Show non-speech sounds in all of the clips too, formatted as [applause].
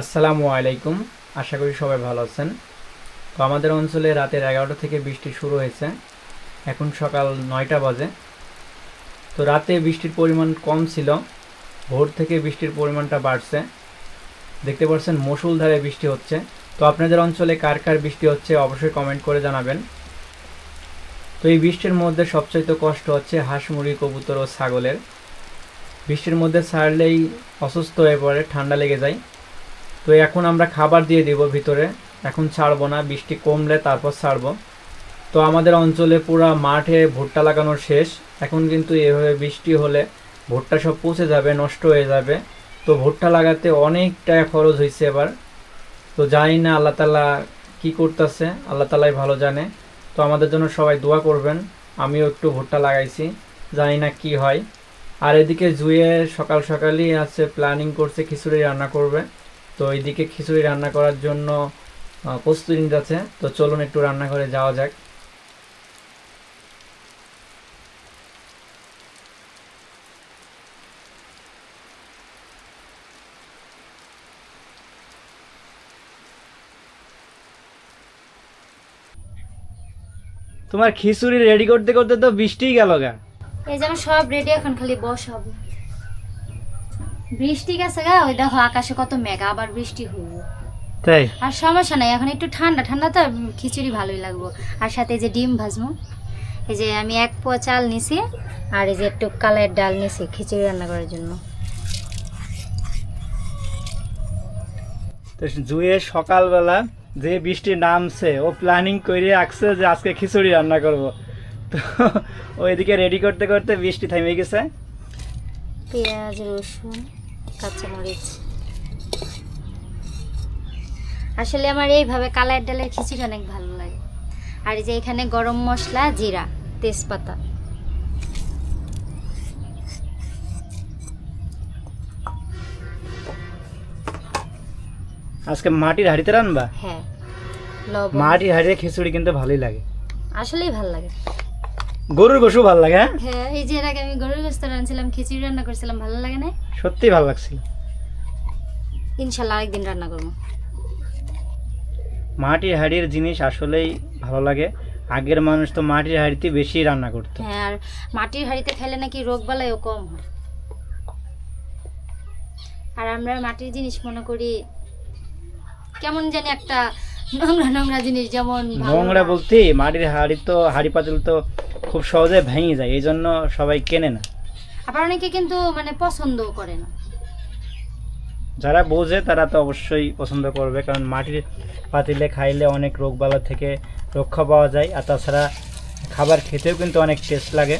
আসসালামু আলাইকুম। আশা করি সবাই ভালো আছেন। তো আমাদের অঞ্চলে রাতের এগারোটা থেকে বৃষ্টি শুরু হয়েছে। এখন সকাল নয়টা বাজে। তো রাতে বৃষ্টির পরিমাণ কম ছিল। ভোর থেকে বৃষ্টির পরিমাণটা বাড়ছে। দেখতে পাচ্ছেন মুষলধারে বৃষ্টি হচ্ছে। তো আপনাদের অঞ্চলে কার কার বৃষ্টি হচ্ছে অবশ্যই কমেন্ট করে জানাবেন। তো এই বৃষ্টির মধ্যে সবচাইতে কষ্ট হচ্ছে হাঁস, মুরগি, কবুতর ও ছাগলের। বৃষ্টির মধ্যে ছাড়লেই অসুস্থ হয়ে পড়ে, ঠান্ডা লেগে যায়। তো এখন আমরা খাবার দিয়ে দিব ভিতরে। এখন ছাড়বো না, বৃষ্টি কমলে তারপর ছাড়বো। তো আমাদের অঞ্চলে পুরো মাঠে ভুট্টা লাগানোর শেষ। এখন কিন্তু এভাবে বৃষ্টি হলে ভুট্টা সব পচে যাবে, নষ্ট হয়ে যাবে। তো ভুট্টা লাগাতে অনেক টাকা খরচ হয়েছে এবার। তো জানি না আল্লাহ তালা কী করতেছে, আল্লাহ তালাই ভালো জানে। তো আমাদের জন্য সবাই দোয়া করবেন, আমিও একটু ভুট্টা লাগাইছি, জানি না কি হয়। আর এদিকে জুয়ে সকাল সকালই আছে প্ল্যানিং করছে, খিচুড়ি রান্না করবে। তো এইদিকে খিচুড়ি রান্না করার জন্য প্রস্তুতি নিতেছে তো চলুন একটু রান্না করে যাওয়া যাক। তোমার খিচুড়ি রেডি করতে করতে তো বৃষ্টিই গেল গা। এই যেন সব রেডি এখন খালি বসাবো। বৃষ্টি গেছে গা ওই দেখো আকাশে কত মেঘা আবার বৃষ্টি হইব তাই? আর সমস্যা নাই এখন একটু ঠান্ডা ঠান্ডা তো খিচুড়ি ভালোই লাগবো। আর সাথে এই যে ডিম ভাজবো এই যে আমি এক পোয়া চাল নিছি আর এই যে একটু কালের ডাল নিছি খিচুড়ি রান্না করার জন্য। জুয়ে সকালবেলা যে বৃষ্টি নামছে ও প্ল্যানিং করে রাখছে যে আজকে খিচুড়ি রান্না করব। তো ওইদিকে রেডি করতে করতে বৃষ্টি থেমে গেছে। পেঁয়াজ রসুন। কাঁচামরিচ। আসলে আমার এইভাবে কালার ডালের খিচুড়ি অনেক ভালো লাগে। আর এই যে এখানে গরম মশলা জিরা তেজপাতা। আজকে মাটির হাঁড়িতে রান্না হ্যাঁ মাটির হাঁড়িতে খিচুড়ি কিন্তু ভালোই লাগে। আসলেই ভালো লাগে। গরুর গোশু ভালো লাগে হ্যাঁ? হ্যাঁ এই যে এর আগে আমি গরুর গোস্ত রান্নাছিলাম খিচুড়ি রান্না করছিলাম ভালো লাগে না? সত্যি ভালো লাগছিল। ইনশাল্লাহ আরেকদিন রান্না করব। মাটির হাঁড়ির জিনিস আসলেই ভালো লাগে। আগের মানুষ তো মাটির হাঁড়িতে বেশি রান্না করতো। হ্যাঁ আর মাটির হাঁড়িতে খেলে নাকি রোগ বালাইও কম হয়। আর আমরা মাটির জিনিস মনে করি কেমন জানি একটা নোংরা নোংরা জিনিস যেমন নোংরা বলতে মাটির হাঁড়ি তো হাড়ি পাতিল তো খুব সহজে ভেঙে যায় এই জন্য সবাই কেনে না। আবার অনেকে কিন্তু মানে পছন্দও করে না। যারা বোঝে তারা তো অবশ্যই পছন্দ করবে কারণ মাটির পাতিলে খাইলে অনেক রোগবালা থেকে রক্ষা পাওয়া যায় আর তাছাড়া খাবার খেতেও কিন্তু অনেক টেস্ট লাগে।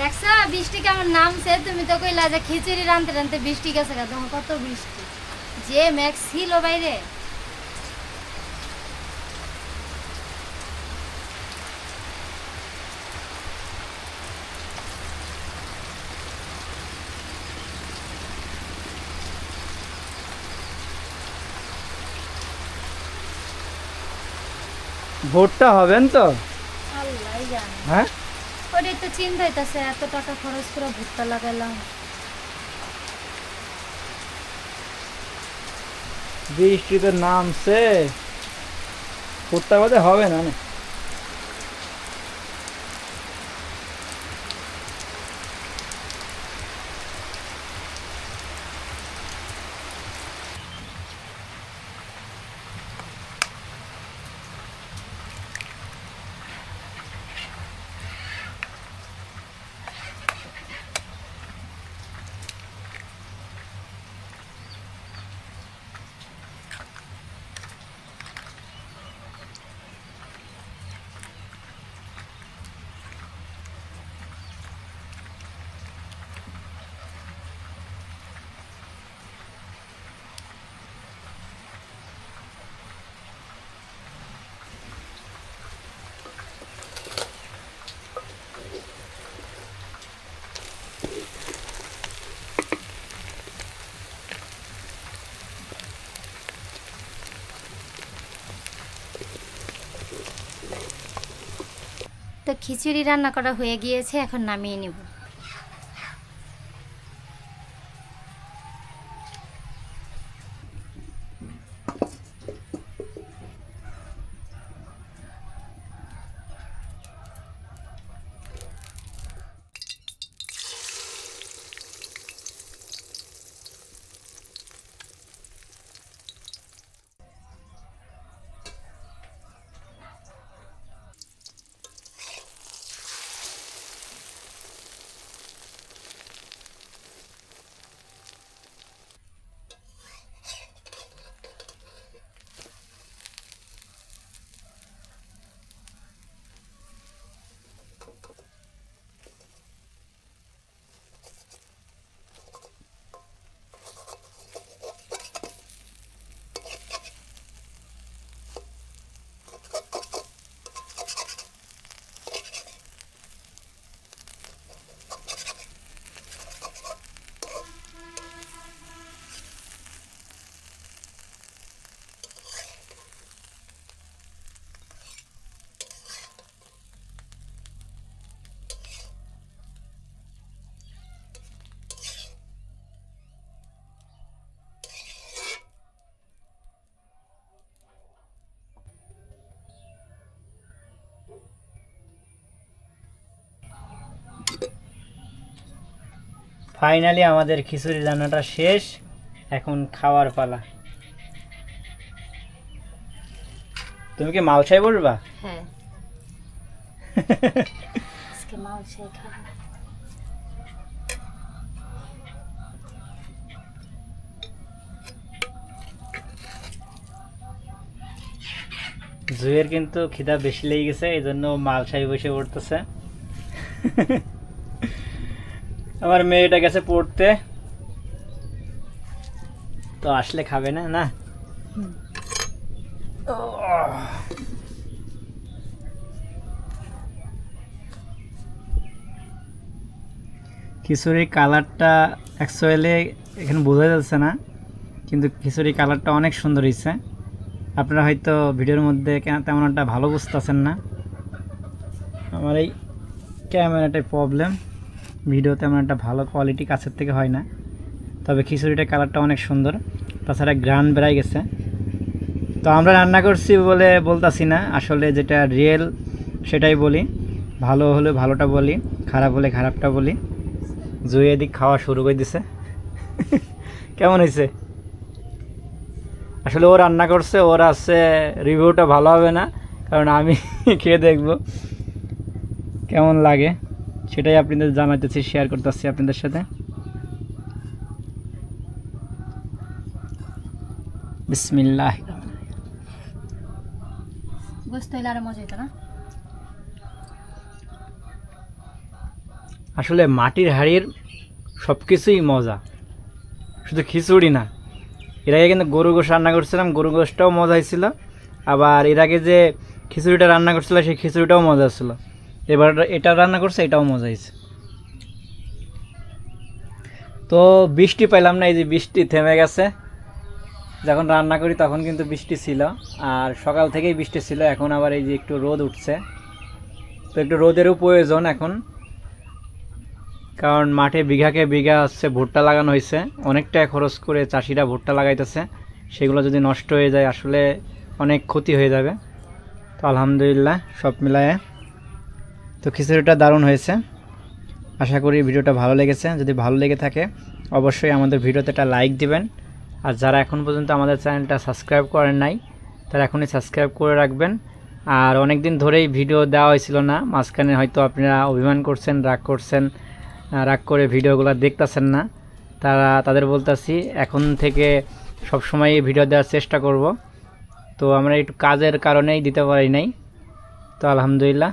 দেখছ বৃষ্টি কেমন নামছে? তুমি তো কইলা যে খিচুড়ি রানতে রানতে বৃষ্টি গেছে গা তখন কত বৃষ্টি। যে ম্যাক্স ছিল বাইরে। ভোটটা হবেন তো? হ্যাঁ? ওটাই তো চিন্তা হইতাছে এত টাকা খরচ করে ভুট্টা লাগাইলাম। বৃষ্টিতে নামছে, ভুট্টা বোধ হবে না না তো খিচুড়ি রান্না করা হয়ে গিয়েছে এখন নামিয়ে নেব। ফাইনালি আমাদের খিচুড়ি রান্নাটা শেষ। এখন খাওয়ার পালা। তুমি কি মালসাই বলবা হ্যাঁ। [laughs] জুয়ের কিন্তু খিদা বেশি লেগে গেছে এই জন্য মালসাই বসে পড়তেছে। [laughs] আমার মেয়েটা গেছে পড়তে। তো আসলে খাবে না না। খিচুড়ির কালারটা অ্যাকচুয়ালি এখানে বোঝা যাচ্ছে না, কিন্তু খিচুড়ির কালারটা অনেক সুন্দর হয়েছে। আপনারা হয়তো ভিডিওর মধ্যে কে- তেমন একটা ভালো বুঝতেছেন না। আমার এই ক্যামেরাটাই প্রবলেম ভিডিও তেমন একটা ভালো কোয়ালিটি কাছের থেকে হয় না। তবে খিচুড়িটার কালারটা অনেক সুন্দর। তাছাড়া গ্রান বেড়াই গেছে। তো আমরা রান্না করছি বলে বলতাছি না। আসলে যেটা রিয়েল সেটাই বলি। ভালো হলে ভালোটা বলি, খারাপ হলে খারাপটা বলি। জুয়ে এদিক খাওয়া শুরু করে দিছে। [laughs] কেমন হয়েছে? আসলে ও রান্না করছে, ওর আছে রিভিউটা ভালো হবে না। কারণ আমি [laughs] খেয়ে দেখব। কেমন লাগে? সেটাই আপনাদের জানাতেছি শেয়ার করতেছি আপনাদের সাথে। বিসমিল্লাহ। আসলে মাটির হাড়ির সব কিছুই মজা শুধু খিচুড়ি না। এর আগে কিন্তু গরু গোশ রান্না করছিলাম গরু গোশটাও মজা হয়েছিল আবার এর আগে যে খিচুড়িটা রান্না করছিল সেই খিচুড়িটাও মজা ছিল। এবার এটা রান্না করছে, এটাও মজা হয়েছে। তো বৃষ্টি পাইলাম না, এই যে বৃষ্টি থেমে গেছে। যখন রান্না করি তখন কিন্তু বৃষ্টি ছিল, আর সকাল থেকেই বৃষ্টি ছিল, এখন আবার এই যে একটু রোদ উঠছে। তো একটু রোদেরও প্রয়োজন এখন, কারণ মাঠে বিঘাকে বিঘা হচ্ছে ভুট্টা লাগানো হয়েছে। অনেকটা খরচ করে চাষিরা ভুট্টা লাগাইতেছে, সেগুলো যদি নষ্ট হয়ে যায়, আসলে অনেক ক্ষতি হয়ে যাবে। তো আলহামদুলিল্লাহ, সব মিলায়ে তো খিচুড়িটা দারুণ হয়েছে। আশা করি ভিডিওটা ভালো লেগেছে। যদি ভালো লেগে থাকে, অবশ্যই আমাদের ভিডিওতে একটা লাইক দিবেন। আর যারা এখন পর্যন্ত আমাদের চ্যানেলটা সাবস্ক্রাইব করেন নাই, তারা এখনই সাবস্ক্রাইব করে রাখবেন। আর অনেক দিন ধরেই ভিডিও দেওয়া হয়েছিল না, মাঝখানে হয়তো আপনারা অভিমান করছেন, রাগ করছেন রাগ করে ভিডিওগুলো দেখতেছেন না। তারা, তাদের বলতেছি, এখন থেকে সব সময় ভিডিও দেওয়ার চেষ্টা করব। তো আমরা একটু কাজের কারণেই দিতে পারি নাই। তো আলহামদুলিল্লাহ।